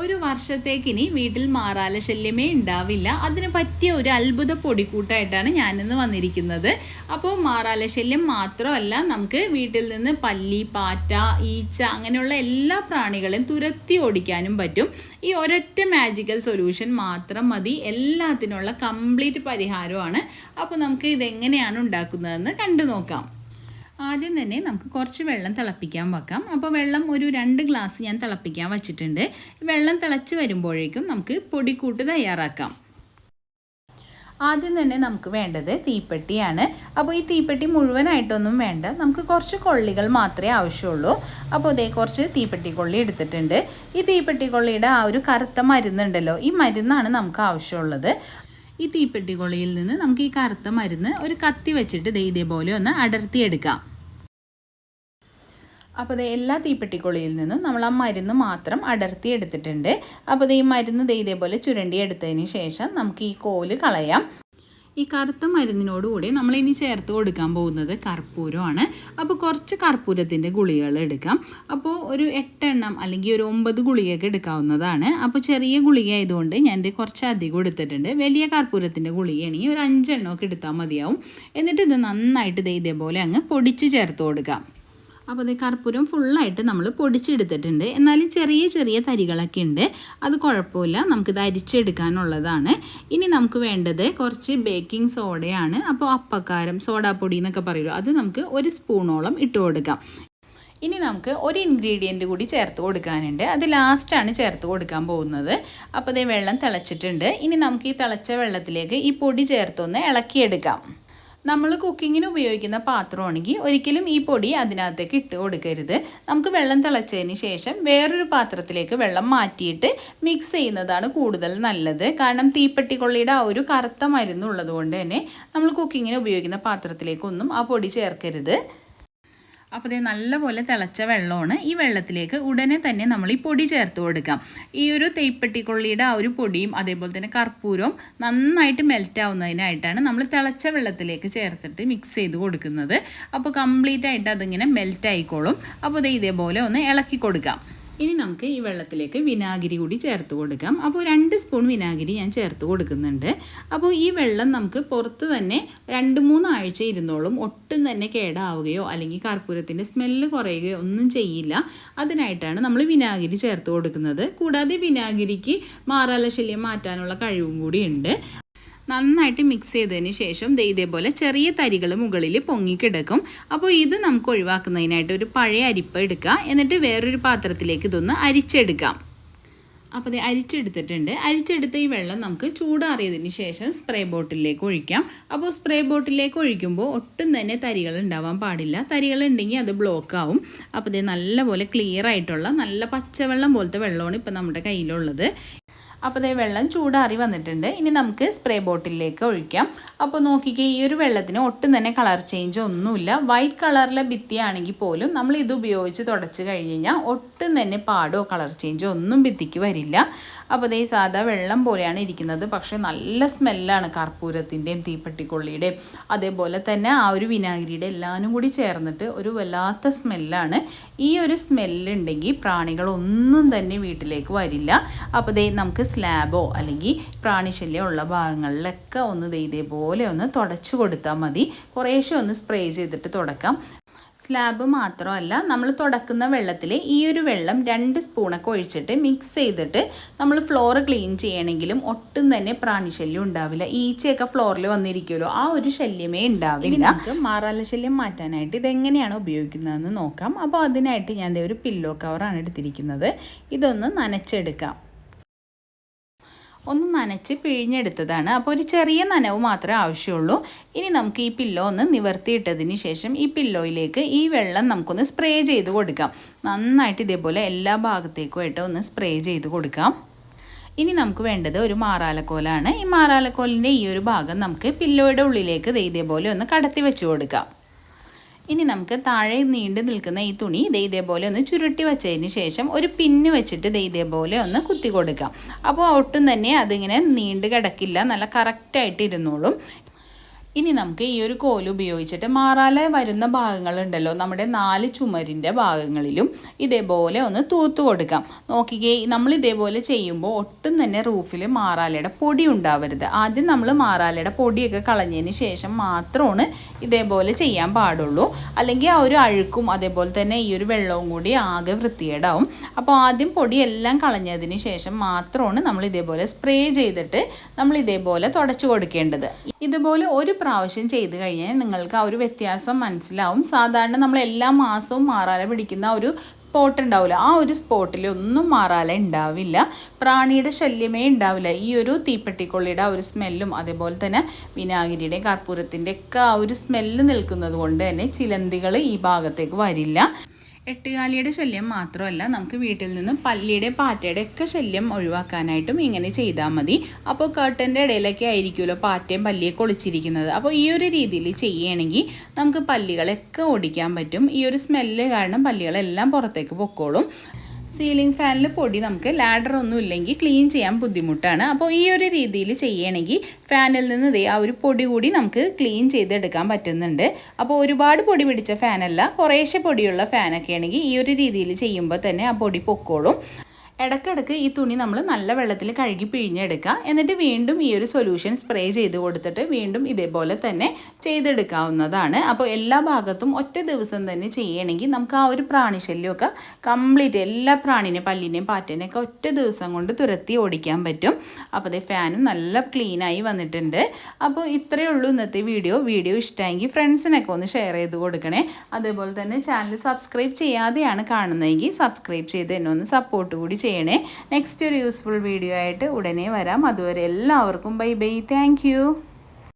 ഒരു വർഷത്തേക്ക് ഇനി വീട്ടിൽ മാറാല ശല്യമേ ഉണ്ടാവില്ല. അതിന് പറ്റിയ ഒരു അത്ഭുത പൊടിക്കൂട്ടായിട്ടാണ് ഞാനിന്ന് വന്നിരിക്കുന്നത്. അപ്പോൾ മാറാല ശല്യം മാത്രമല്ല നമുക്ക് വീട്ടിൽ നിന്ന് പല്ലി പാറ്റ ഈച്ച അങ്ങനെയുള്ള എല്ലാ പ്രാണികളെയും തുരത്തി ഓടിക്കാനും പറ്റും. ഈ ഒരൊറ്റ മാജിക്കൽ സൊല്യൂഷൻ മാത്രം മതി. എല്ലാത്തിനുള്ള കംപ്ലീറ്റ് പരിഹാരമാണ് അപ്പോൾ നമുക്ക് ഇതെങ്ങനെയാണ് ഉണ്ടാക്കുന്നതെന്ന് കണ്ടു നോക്കാം. ആദ്യം തന്നെ നമുക്ക് കുറച്ച് വെള്ളം തിളപ്പിക്കാൻ വെക്കാം. അപ്പോൾ വെള്ളം ഒരു രണ്ട് ഗ്ലാസ് ഞാൻ തിളപ്പിക്കാൻ വച്ചിട്ടുണ്ട്. വെള്ളം തിളച്ച് വരുമ്പോഴേക്കും നമുക്ക് പൊടിക്കൂട്ട് തയ്യാറാക്കാം. ആദ്യം തന്നെ നമുക്ക് വേണ്ടത് തീപ്പെട്ടിയാണ്. അപ്പോൾ ഈ തീപ്പെട്ടി മുഴുവനായിട്ടൊന്നും വേണ്ട. നമുക്ക് കുറച്ച് കൊള്ളികൾ മാത്രമേ ആവശ്യമുള്ളൂ. അപ്പോൾ ഇതേ കുറച്ച് തീപ്പെട്ടി കൊള്ളി എടുത്തിട്ടുണ്ട്. ഈ തീപ്പെട്ടി കൊള്ളിയുടെ ആ ഒരു കറുത്ത മരുന്നുണ്ടല്ലോ ഈ മരുന്നാണ് നമുക്ക് ആവശ്യമുള്ളത്. ഈ തീപ്പെട്ടി കൊളിയിൽ നിന്ന് നമുക്ക് ഈ കറുത്ത മരുന്ന് ഒരു കത്തി വെച്ചിട്ട് ദേ ഇതേപോലെ ഒന്ന് അടർത്തിയെടുക്കാം. അപ്പോൾ ദേ എല്ലാ തീപ്പെട്ടിക്കുള്ളിയിൽ നിന്നും നമ്മൾ ആ മരുന്ന് മാത്രം അടർത്തി എടുത്തിട്ടുണ്ട് അപ്പോൾ ദേ ഈ മരുന്ന് ദേ ഇതേപോലെ ചുരണ്ടി എടുത്തതിന് ശേഷം നമുക്ക് ഈ കോൽ കളയാം. ഈ കറുത്ത മരുന്നിനോടുകൂടി നമ്മൾ ഇനി ചേർത്ത് കൊടുക്കാൻ പോകുന്നത് കർപ്പൂരമാണ്. അപ്പോൾ കുറച്ച് കർപ്പൂരത്തിന്റെ ഗുളികകൾ എടുക്കാം. അപ്പോൾ ഒരു എട്ടെണ്ണം അല്ലെങ്കിൽ ഒരു ഒമ്പത് ഗുളികയൊക്കെ എടുക്കാവുന്നതാണ്. അപ്പോൾ ചെറിയ ഗുളിക ആയതുകൊണ്ട് ഞാൻ ഇത് കുറച്ച് അധികം എടുത്തിട്ടുണ്ട്. വലിയ കർപ്പൂരത്തിന്റെ ഗുളികയാണെങ്കിൽ ഒരു അഞ്ചെണ്ണമൊക്കെ എടുത്താൽ മതിയാവും. എന്നിട്ട് ഇത് നന്നായിട്ട് ഇതേപോലെ അങ്ങ് പൊടിച്ച് ചേർത്ത് കൊടുക്കാം. അപ്പോൾ അത് കർപ്പൂരം ഫുള്ളായിട്ട് നമ്മൾ പൊടിച്ചെടുത്തിട്ടുണ്ട്. എന്നാലും ചെറിയ ചെറിയ തരികളൊക്കെ ഉണ്ട്. അത് കുഴപ്പമില്ല. നമുക്കിത് അരിച്ചെടുക്കാനുള്ളതാണ്. ഇനി നമുക്ക് വേണ്ടത് കുറച്ച് ബേക്കിംഗ് സോഡയാണ് അപ്പോൾ അപ്പക്കാരം സോഡാപ്പൊടി എന്നൊക്കെ പറയുമല്ലോ അത് നമുക്ക് ഒരു സ്പൂണോളം ഇട്ട് കൊടുക്കാം. ഇനി നമുക്ക് ഒരു ഇൻഗ്രീഡിയന്റ് കൂടി ചേർത്ത് കൊടുക്കാനുണ്ട്. അത് ലാസ്റ്റാണ് ചേർത്ത് കൊടുക്കാൻ പോകുന്നത്. അപ്പോൾ അതേ വെള്ളം തിളച്ചിട്ടുണ്ട്. ഇനി നമുക്ക് ഈ തിളച്ച വെള്ളത്തിലേക്ക് ഈ പൊടി ചേർത്തൊന്ന് ഇളക്കിയെടുക്കാം. നമ്മൾ കുക്കിങ്ങിന് ഉപയോഗിക്കുന്ന പാത്രമാണെങ്കിൽ ഒരിക്കലും ഈ പൊടി അതിനകത്തേക്ക് ഇട്ട് കൊടുക്കരുത്. നമുക്ക് വെള്ളം തിളച്ചതിന് ശേഷം വേറൊരു പാത്രത്തിലേക്ക് വെള്ളം മാറ്റിയിട്ട് മിക്സ് ചെയ്യുന്നതാണ് കൂടുതൽ നല്ലത്. കാരണം തീപ്പെട്ടിക്കൊള്ളിയുടെ ആ ഒരു കറുത്ത മരുന്നുള്ളത് കൊണ്ട് തന്നെ നമ്മൾ കുക്കിങ്ങിന് ഉപയോഗിക്കുന്ന പാത്രത്തിലേക്കൊന്നും ആ പൊടി ചേർക്കരുത്. അപ്പോൾ ഇത് നല്ലപോലെ തിളച്ച വെള്ളമാണ് ഈ വെള്ളത്തിലേക്ക് ഉടനെ തന്നെ നമ്മൾ ഈ പൊടി ചേർത്ത് കൊടുക്കാം. ഈ ഒരു തേപ്പെട്ടിക്കൊള്ളിയുടെ ആ ഒരു പൊടിയും അതേപോലെ തന്നെ കർപ്പൂരവും നന്നായിട്ട് മെൽറ്റ് ആവുന്നതിനായിട്ടാണ് നമ്മൾ തിളച്ച വെള്ളത്തിലേക്ക് ചേർത്തിട്ട് മിക്സ് ചെയ്ത് കൊടുക്കുന്നത്. അപ്പോൾ കംപ്ലീറ്റ് ആയിട്ട് അതിങ്ങനെ മെൽറ്റ് ആയിക്കോളും. അപ്പോൾ ഇത് ഇതേപോലെ ഒന്ന് ഇളക്കി കൊടുക്കാം. ഇനി നമുക്ക് ഈ വെള്ളത്തിലേക്ക് വിനാഗിരി കൂടി ചേർത്ത് കൊടുക്കാം. അപ്പോൾ രണ്ട് സ്പൂൺ വിനാഗിരി ഞാൻ ചേർത്ത് കൊടുക്കുന്നുണ്ട്. അപ്പോൾ ഈ വെള്ളം നമുക്ക് പുറത്ത് തന്നെ രണ്ട് മൂന്ന് ആഴ്ച ഇരുന്നോളും ഒട്ടും തന്നെ കേടാവുകയോ അല്ലെങ്കിൽ കർപ്പൂരത്തിന്റെ സ്മെല്ല് കുറയുകയോ ഒന്നും ചെയ്യില്ല. അതിനായിട്ടാണ് നമ്മൾ വിനാഗിരി ചേർത്ത് കൊടുക്കുന്നത്. കൂടാതെ വിനാഗിരിക്ക് മാറാല ശല്യം മാറ്റാനുള്ള കഴിവും കൂടിയുണ്ട് നന്നായിട്ട് മിക്സ് ചെയ്തതിന് ശേഷം ദേ ഇതേപോലെ ചെറിയ തരികൾ മുകളിൽ പൊങ്ങിക്കിടക്കും അപ്പോൾ ഇത് നമുക്ക് ഒഴിവാക്കുന്നതിനായിട്ട് ഒരു പഴയ അരിപ്പ എടുക്കുക. എന്നിട്ട് വേറൊരു പാത്രത്തിലേക്ക് ഇതൊന്ന് അരിച്ചെടുക്കാം അപ്പോൾ ഇത് അരിച്ചെടുത്തിട്ടുണ്ട്. അരിച്ചെടുത്ത ഈ വെള്ളം നമുക്ക് ചൂടാറിയതിന് ശേഷം സ്പ്രേ ബോട്ടിലേക്ക് ഒഴിക്കാം. അപ്പോൾ സ്പ്രേ ബോട്ടിലേക്ക് ഒഴിക്കുമ്പോൾ ഒട്ടും തന്നെ തരികൾ ഉണ്ടാവാൻ പാടില്ല. തരികൾ ഉണ്ടെങ്കിൽ അത് ബ്ലോക്ക് ആവും. അപ്പോൾ ഇത് നല്ലപോലെ ക്ലിയർ ആയിട്ടുള്ള നല്ല പച്ചവെള്ളം പോലത്തെ വെള്ളമാണ് ഇപ്പോൾ നമ്മുടെ കയ്യിലുള്ളത്. അപ്പോൾ ദേ വെള്ളം ചൂടാറി വന്നിട്ടുണ്ട്. ഇനി നമുക്ക് സ്പ്രേ ബോട്ടിലേക്ക് ഒഴിക്കാം. അപ്പോൾ നോക്കിക്കേ ഈ ഒരു വെള്ളത്തിന് ഒട്ടും തന്നെ കളർ ചേഞ്ച് ഒന്നുമില്ല. വൈറ്റ് കളറിലെ ഭിത്തിയാണെങ്കിൽ പോലും നമ്മൾ ഇത് ഉപയോഗിച്ച് തുടച്ച് കഴിഞ്ഞ് കഴിഞ്ഞാൽ ഒട്ടും തന്നെ പാടോ കളർ ചേഞ്ചോ ഒന്നും ഭിത്തിക്ക് വരില്ല. അപ്പോൾ ഇതേ സാധാ വെള്ളം പോലെയാണ് ഇരിക്കുന്നത്. പക്ഷേ നല്ല സ്മെല്ലാണ് കർപ്പൂരത്തിന്റെയും തീപ്പെട്ടിക്കൊള്ളിയുടെയും. അതേപോലെ തന്നെ ആ ഒരു വിനാഗിരിയുടെ എല്ലാവരും കൂടി ചേർന്നിട്ട് ഒരു വല്ലാത്ത സ്മെല്ലാണ്. ഈ ഒരു സ്മെല്ലുണ്ടെങ്കിൽ പ്രാണികളൊന്നും തന്നെ വീട്ടിലേക്ക് വരില്ല. അപ്പോൾ ദേ നമുക്ക് സ്ലാബോ അല്ലെങ്കിൽ പ്രാണിശല്യം ഉള്ള ഭാഗങ്ങളിലൊക്കെ ഒന്ന് ദേ ഇതേപോലെ ഒന്ന് തുടച്ചു കൊടുത്താൽ മതി. കുറേശ്ശെ ഒന്ന് സ്പ്രേ ചെയ്തിട്ട് തുടക്കാം. സ്ലാബ് മാത്രമല്ല നമ്മൾ തുടക്കുന്ന വെള്ളത്തിൽ ഈ ഒരു വെള്ളം രണ്ട് സ്പൂണൊക്കെ ഒഴിച്ചിട്ട് മിക്സ് ചെയ്തിട്ട് നമ്മൾ ഫ്ലോർ ക്ലീൻ ചെയ്യണമെങ്കിലും ഒട്ടും തന്നെ പ്രാണിശല്യം ഉണ്ടാവില്ല. ഈച്ചയൊക്കെ ഫ്ലോറിൽ വന്നിരിക്കുമല്ലോ ആ ഒരു ശല്യമേ ഉണ്ടാവില്ല. നമുക്ക് മാറാല ശല്യം മാറ്റാനായിട്ട് ഇതെങ്ങനെയാണ് ഉപയോഗിക്കുന്നതെന്ന് നോക്കാം. അപ്പോൾ അതിനായിട്ട് ഞാൻ ഒരു പില്ലോ കവറാണ് എടുത്തിരിക്കുന്നത്. ഇതൊന്ന് നനച്ചെടുക്കാം. ഒന്ന് നനച്ച് പിഴിഞ്ഞെടുത്തതാണ്. അപ്പോൾ ഒരു ചെറിയ നനവ് മാത്രമേ ആവശ്യമുള്ളൂ. ഇനി നമുക്ക് ഈ പില്ലോ ഒന്ന് നിവർത്തിയിട്ടതിന് ശേഷം ഈ പില്ലോയിലേക്ക് ഈ വെള്ളം നമുക്കൊന്ന് സ്പ്രേ ചെയ്ത് കൊടുക്കാം. നന്നായിട്ട് ഇതേപോലെ എല്ലാ ഭാഗത്തേക്കുമായിട്ട് ഒന്ന് സ്പ്രേ ചെയ്ത് കൊടുക്കാം. ഇനി നമുക്ക് വേണ്ടത് ഒരു മാറാലക്കോലാണ്. ഈ മാറാലക്കോലിന്റെ ഈ ഒരു ഭാഗം നമുക്ക് പില്ലോയുടെ ഉള്ളിലേക്ക് ഇതേപോലെ ഒന്ന് കടത്തി വെച്ച് കൊടുക്കാം. ഇനി നമുക്ക് താഴെ നീണ്ടു നിൽക്കുന്ന ഈ തുണി ദേ ഇതേപോലെ ഒന്ന് ചുരുട്ടി വെച്ചതിന് ശേഷം ഒരു പിന്ന് വെച്ചിട്ട് ദേ ഇതേപോലെ ഒന്ന് കുത്തി കൊടുക്കാം. അപ്പോൾ ഒട്ടും തന്നെ അതിങ്ങനെ നീണ്ട് കിടക്കില്ല. നല്ല കറക്റ്റായിട്ട് ഇരുന്നോളും. ഇനി നമുക്ക് ഈ ഒരു കോൽ ഉപയോഗിച്ചിട്ട് മാറാലെ വരുന്ന ഭാഗങ്ങളുണ്ടല്ലോ. നമ്മുടെ നാല് ചുമരിന്റെ ഭാഗങ്ങളിലും ഇതേപോലെ ഒന്ന് തൂത്ത് കൊടുക്കാം. നോക്കിക്കേ നമ്മൾ ഇതേപോലെ ചെയ്യുമ്പോൾ ഒട്ടും തന്നെ റൂഫിൽ മാറാലയുടെ പൊടി ഉണ്ടാവരുത്. ആദ്യം നമ്മൾ മാറാലയുടെ പൊടിയൊക്കെ കളഞ്ഞതിന് ശേഷം മാത്രമാണ് ഇതേപോലെ ചെയ്യാൻ പാടുള്ളൂ. അല്ലെങ്കിൽ ആ ഒരു അഴുക്കും അതേപോലെ തന്നെ ഈ ഒരു വെള്ളവും കൂടി ആകെ വൃത്തികേടാവും. അപ്പോൾ ആദ്യം പൊടിയെല്ലാം കളഞ്ഞതിന് ശേഷം മാത്രമാണ് നമ്മൾ ഇതേപോലെ സ്പ്രേ ചെയ്തിട്ട് നമ്മൾ ഇതേപോലെ തുടച്ചു കൊടുക്കേണ്ടത്. ഇതുപോലെ ഒരു പ്രാവശ്യം ചെയ്ത് കഴിഞ്ഞാൽ നിങ്ങൾക്ക് ആ ഒരു വ്യത്യാസം മനസ്സിലാവും. സാധാരണ നമ്മൾ എല്ലാ മാസവും മാറാല പിടിക്കുന്ന ഒരു സ്പോട്ട് ഉണ്ടാവില്ല. ആ ഒരു സ്പോട്ടിൽ ഒന്നും മാറാല ഉണ്ടാവില്ല. പ്രാണിയുടെ ശല്യമേ ഉണ്ടാവില്ല. ഈ ഒരു തീപ്പെട്ടിക്കൊള്ളിയുടെ ആ ഒരു സ്മെല്ലും അതേപോലെ തന്നെ വിനാഗിരിയുടെ കർപ്പൂരത്തിന്റെ ഒക്കെ ആ ഒരു സ്മെല്ല് നിൽക്കുന്നത് കൊണ്ട് തന്നെ ചിലന്തികൾ ഈ ഭാഗത്തേക്ക് വരില്ല. എട്ടുകാലിയുടെ ശല്യം മാത്രമല്ല നമുക്ക് വീട്ടിൽ നിന്ന് പല്ലിയുടെ പാറ്റയുടെ ഒക്കെ ശല്യം ഒഴിവാക്കാനായിട്ടും ഇങ്ങനെ ചെയ്താൽ മതി. അപ്പോൾ കർട്ടന്റെ ഇടയിലൊക്കെ ആയിരിക്കുമല്ലോ പാറ്റയും പല്ലിയൊക്കെ ഒളിച്ചിരിക്കുന്നത്. അപ്പോൾ ഈ ഒരു രീതിയിൽ ചെയ്യുകയാണെങ്കിൽ നമുക്ക് പല്ലികളൊക്കെ ഓടിക്കാൻ പറ്റും. ഈ ഒരു സ്മെല്ല് കാരണം പല്ലികളെല്ലാം പുറത്തേക്ക് പൊക്കോളും. സീലിംഗ് ഫാനിൽ പൊടി നമുക്ക് ലാഡർ ഒന്നും ഇല്ലെങ്കിൽ ക്ലീൻ ചെയ്യാൻ ബുദ്ധിമുട്ടാണ്. അപ്പോൾ ഈ ഒരു രീതിയിൽ ചെയ്യണമെങ്കിൽ ഫാനിൽ നിന്ന് ദേ ആ ഒരു പൊടി കൂടി നമുക്ക് ക്ലീൻ ചെയ്തെടുക്കാൻ പറ്റുന്നുണ്ട്. അപ്പോൾ ഒരുപാട് പൊടി പിടിച്ച ഫാനല്ല കുറേശ്ശെ പൊടിയുള്ള ഫാനൊക്കെ ആണെങ്കിൽ ഈ ഒരു രീതിയിൽ ചെയ്യുമ്പോൾ തന്നെ ആ പൊടി പൊക്കോളും. ഇടയ്ക്കിടയ്ക്ക് ഈ തുണി നമ്മൾ നല്ല വെള്ളത്തിൽ കഴുകി പിഴിഞ്ഞെടുക്കുക. എന്നിട്ട് വീണ്ടും ഈ ഒരു സൊല്യൂഷൻ സ്പ്രേ ചെയ്ത് കൊടുത്തിട്ട് വീണ്ടും ഇതേപോലെ തന്നെ ചെയ്തെടുക്കാവുന്നതാണ്. അപ്പോൾ എല്ലാ ഭാഗത്തും ഒറ്റ ദിവസം തന്നെ ചെയ്യണമെങ്കിൽ നമുക്ക് ആ ഒരു പ്രാണിശല്യമൊക്കെ കംപ്ലീറ്റ് എല്ലാ പ്രാണിനെയും പല്ലിനെയും പാറ്റേനെയൊക്കെ ഒറ്റ ദിവസം കൊണ്ട് തുരത്തി ഓടിക്കാൻ പറ്റും. അപ്പോൾ അതേ ഫാനും നല്ല ക്ലീനായി വന്നിട്ടുണ്ട്. അപ്പോൾ ഇത്രയേ ഉള്ളൂ ഇന്നത്തെ വീഡിയോ. വീഡിയോ ഇഷ്ടമായെങ്കിൽ ഫ്രണ്ട്സിനൊക്കെ ഒന്ന് ഷെയർ ചെയ്ത് കൊടുക്കണേ. അതേപോലെ തന്നെ ചാനൽ സബ്സ്ക്രൈബ് ചെയ്യാതെയാണ് കാണുന്നതെങ്കിൽ സബ്സ്ക്രൈബ് ചെയ്ത് എന്നെ ഒന്ന് സപ്പോർട്ട് കൂടി ചെയ്യണേ. നെക്സ്റ്റ് ഒരു യൂസ്ഫുൾ വീഡിയോ ആയിട്ട് ഉടനെ വരാം. അതുവരെ എല്ലാവർക്കും ബൈ ബൈ താങ്ക്